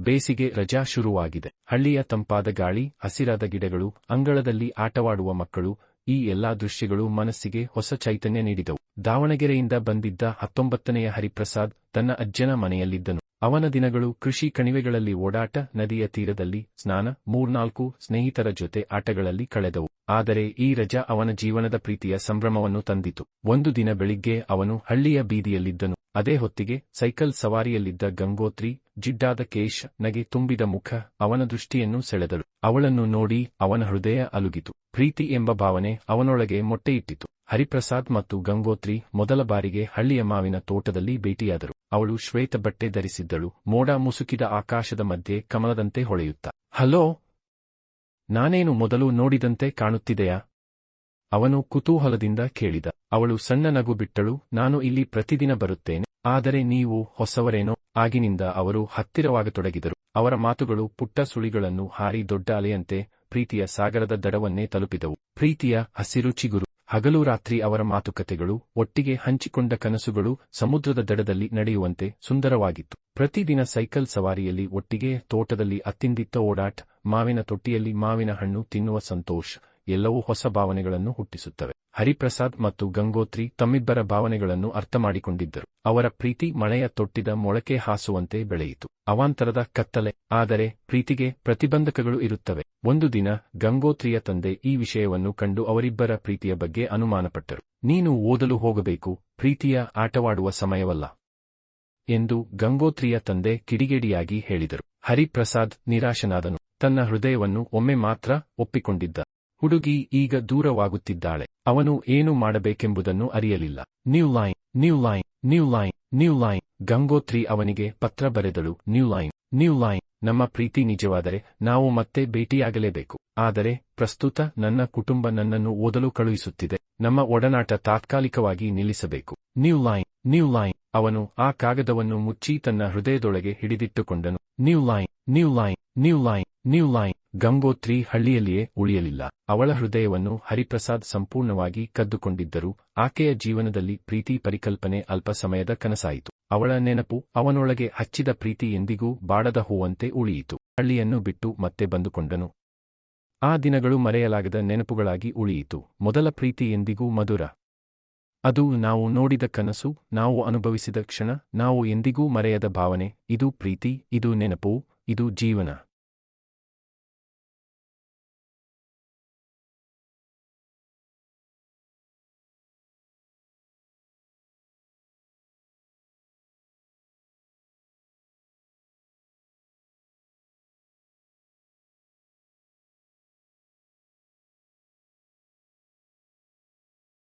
ಬೇಸಿಗೆ ರಜಾ ಶುರುವಾಗಿದೆ. ಹಳ್ಳಿಯ ತಂಪಾದ ಗಾಳಿ, ಹಸಿರಾದ ಗಿಡಗಳು, ಅಂಗಳದಲ್ಲಿ ಆಟವಾಡುವ ಮಕ್ಕಳು, ಈ ಎಲ್ಲಾ ದೃಶ್ಯಗಳು ಮನಸ್ಸಿಗೆ ಹೊಸ ಚೈತನ್ಯ ನೀಡಿದವು. ದಾವಣಗೆರೆಯಿಂದ ಬಂದಿದ್ದ ಹತ್ತೊಂಬತ್ತನೆಯ ಹರಿಪ್ರಸಾದ್ ತನ್ನ ಅಜ್ಜನ ಮನೆಯಲ್ಲಿದ್ದನು. ಅವನ ದಿನಗಳು ಕೃಷಿ ಕಣಿವೆಗಳಲ್ಲಿ ಓಡಾಟ, ನದಿಯ ತೀರದಲ್ಲಿ ಸ್ನಾನ, ಮೂರ್ನಾಲ್ಕು ಸ್ನೇಹಿತರ ಜೊತೆ ಆಟಗಳಲ್ಲಿ ಕಳೆದವು. ಆದರೆ ಈ ರಜಾ ಅವನ ಜೀವನದ ಪ್ರೀತಿಯ ಸಂಭ್ರಮವನ್ನು ತಂದಿತು. ಒಂದು ದಿನ ಬೆಳಿಗ್ಗೆ ಅವನು ಹಳ್ಳಿಯ ಬೀದಿಯಲ್ಲಿದ್ದನು. ಅದೇ ಹೊತ್ತಿಗೆ ಸೈಕಲ್ ಸವಾರಿಯಲ್ಲಿದ್ದ ಗಂಗೋತ್ರಿ ಜಿಡ್ಡಾದ ಕೇಶ್ ನಗೆ ತುಂಬಿದ ಮುಖ ಅವನ ದೃಷ್ಟಿಯನ್ನು ಸೆಳೆದಳು. ಅವಳನ್ನು ನೋಡಿ ಅವನ ಹೃದಯ ಅಲುಗಿತು. ಪ್ರೀತಿ ಎಂಬ ಭಾವನೆ ಅವನೊಳಗೆ ಮೊಟ್ಟೆಯಿಟ್ಟಿತು. ಹರಿಪ್ರಸಾದ್ ಮತ್ತು ಗಂಗೋತ್ರಿ ಮೊದಲ ಬಾರಿಗೆ ಹಳ್ಳಿಯ ಮಾವಿನ ತೋಟದಲ್ಲಿ ಭೇಟಿಯಾದರು. ಅವಳು ಶ್ವೇತ ಬಟ್ಟೆ ಧರಿಸಿದ್ದಳು. ಮೋಡ ಮುಸುಕಿದ ಆಕಾಶದ ಮಧ್ಯೆ ಕಮಲದಂತೆ ಹೊಳೆಯುತ್ತ. ಹಲೋ! ನಾನೇನು ಮೊದಲು ನೋಡಿದಂತೆ ಕಾಣುತ್ತಿದೆಯಾ? ಅವನು ಕುತೂಹಲದಿಂದ ಕೇಳಿದ, ಅವಳು ಸಣ್ಣ ನಗು ಬಿಟ್ಟಳು, ನಾನು ಇಲ್ಲಿ ಪ್ರತಿದಿನ ಬರುತ್ತೇನೆ, ಆದರೆ ನೀವು ಹೊಸವರೇನೋ, ಆಗಿನಿಂದ ಅವರು ಹತ್ತಿರವಾಗತೊಡಗಿದರು, ಅವರ ಮಾತುಗಳು ಪುಟ್ಟ ಸುಳಿಗಳನ್ನು ಹಾರಿ ದೊಡ್ಡ ಅಲೆಯಂತೆ ಪ್ರೀತಿಯ ಸಾಗರದ ದಡವನ್ನೇ ತಲುಪಿದವು, ಪ್ರೀತಿಯ ಹಸಿರು ಚಿಗುರು, ಹಗಲು ರಾತ್ರಿ ಅವರ ಮಾತುಕತೆಗಳು, ಒಟ್ಟಿಗೆ ಹಂಚಿಕೊಂಡ ಕನಸುಗಳು ಸಮುದ್ರದ ದಡದಲ್ಲಿ ನಡೆಯುವಂತೆ ಸುಂದರವಾಗಿತ್ತು, ಪ್ರತಿದಿನ ಸೈಕಲ್ ಸವಾರಿಯಲ್ಲಿ ಒಟ್ಟಿಗೆ ತೋಟದಲ್ಲಿ ಅತ್ತಿಂದಿತ್ತ ಓಡಾಟ, ಮಾವಿನ ತೊಟ್ಟಿಯಲ್ಲಿ ಮಾವಿನ ಹಣ್ಣು ತಿನ್ನುವ ಸಂತೋಷ ಎಲ್ಲವೂ ಹೊಸ ಭಾವನೆಗಳನ್ನು ಹುಟ್ಟಿಸುತ್ತವೆ. ಹರಿಪ್ರಸಾದ್ ಮತ್ತು ಗಂಗೋತ್ರಿ ತಮ್ಮಿಬ್ಬರ ಭಾವನೆಗಳನ್ನು ಅರ್ಥಮಾಡಿಕೊಂಡಿದ್ದರು. ಅವರ ಪ್ರೀತಿ ಮಳೆಯ ತೊಟ್ಟಿದ ಮೊಳಕೆ ಹಾಸುವಂತೆ ಬೆಳೆಯಿತು. ಅವಾಂತರದ ಕತ್ತಲೆ, ಆದರೆ ಪ್ರೀತಿಗೆ ಪ್ರತಿಬಂಧಕಗಳು ಇರುತ್ತವೆ. ಒಂದು ದಿನ ಗಂಗೋತ್ರಿಯ ತಂದೆ ಈ ವಿಷಯವನ್ನು ಕಂಡು ಅವರಿಬ್ಬರ ಪ್ರೀತಿಯ ಬಗ್ಗೆ ಅನುಮಾನಪಟ್ಟರು. ನೀನು ಓದಲು ಹೋಗಬೇಕು, ಪ್ರೀತಿಯ ಆಟವಾಡುವ ಸಮಯವಲ್ಲ ಎಂದು ಗಂಗೋತ್ರಿಯ ತಂದೆ ಕಿಡಿಗೇಡಿಯಾಗಿ ಹೇಳಿದರು. ಹರಿಪ್ರಸಾದ್ ನಿರಾಶನಾದನು. ತನ್ನ ಹೃದಯವನ್ನು ಒಮ್ಮೆ ಮಾತ್ರ ಒಪ್ಪಿಕೊಂಡಿದ್ದ. ಹುಡುಗಿ ಈಗ ದೂರವಾಗುತ್ತಿದ್ದಾಳೆ. ಅವನು ಏನು ಮಾಡಬೇಕೆಂಬುದನ್ನು ಅರಿಯಲಿಲ್ಲ. New line new line new line new line. Gangotri ಅವನಿಗೆ ಪತ್ರ ಬರೆದಳು. ನ್ಯೂ ಲೈನ್ ನ್ಯೂ ಲೈನ್, ನಮ್ಮ ಪ್ರೀತಿ ನಿಜವಾದರೆ ನಾವು ಮತ್ತೆ ಭೇಟಿಯಾಗಲೇಬೇಕು. ಆದರೆ ಪ್ರಸ್ತುತ ನನ್ನ ಕುಟುಂಬ ನನ್ನನ್ನು ಓದಲು ಕಳುಹಿಸುತ್ತಿದೆ. ನಮ್ಮ ಒಡನಾಟ ತಾತ್ಕಾಲಿಕವಾಗಿ ನಿಲ್ಲಿಸಬೇಕು. New line new line. ಅವನು ಆ ಕಾಗದವನ್ನು ಮುಚ್ಚಿ ತನ್ನ ಹೃದಯದೊಳಗೆ ಹಿಡಿದಿಟ್ಟುಕೊಂಡನು. New line new line new line new line. Gangotri ಹಳ್ಳಿಯಲ್ಲಿಯೇ ಉಳಿಯಲಿಲ್ಲ. ಅವಳ ಹೃದಯವನ್ನು ಹರಿಪ್ರಸಾದ್ ಸಂಪೂರ್ಣವಾಗಿ ಕದ್ದುಕೊಂಡಿದ್ದರು. ಆಕೆಯ ಜೀವನದಲ್ಲಿ ಪ್ರೀತಿ ಪರಿಕಲ್ಪನೆ ಅಲ್ಪ ಸಮಯದ ಕನಸಾಯಿತು. ಅವಳ ನೆನಪು ಅವನೊಳಗೆ ಹಚ್ಚಿದ ಪ್ರೀತಿ ಎಂದಿಗೂ ಬಾಡದ ಹೂವಂತೆ ಉಳಿಯಿತು. ಹಳ್ಳಿಯನ್ನು ಬಿಟ್ಟು ಮತ್ತೆ ಬಂದುಕೊಂಡನು. ಆ ದಿನಗಳು ಮರೆಯಲಾಗದ ನೆನಪುಗಳಾಗಿ ಉಳಿಯಿತು. ಮೊದಲ ಪ್ರೀತಿ ಎಂದಿಗೂ ಮಧುರ. ಅದು ನಾವು ನೋಡಿದ ಕನಸು, ನಾವು ಅನುಭವಿಸಿದ ಕ್ಷಣ, ನಾವು ಎಂದಿಗೂ ಮರೆಯದ ಭಾವನೆ, ಇದು ಪ್ರೀತಿ, ಇದು ನೆನಪು, ಇದು ಜೀವನ.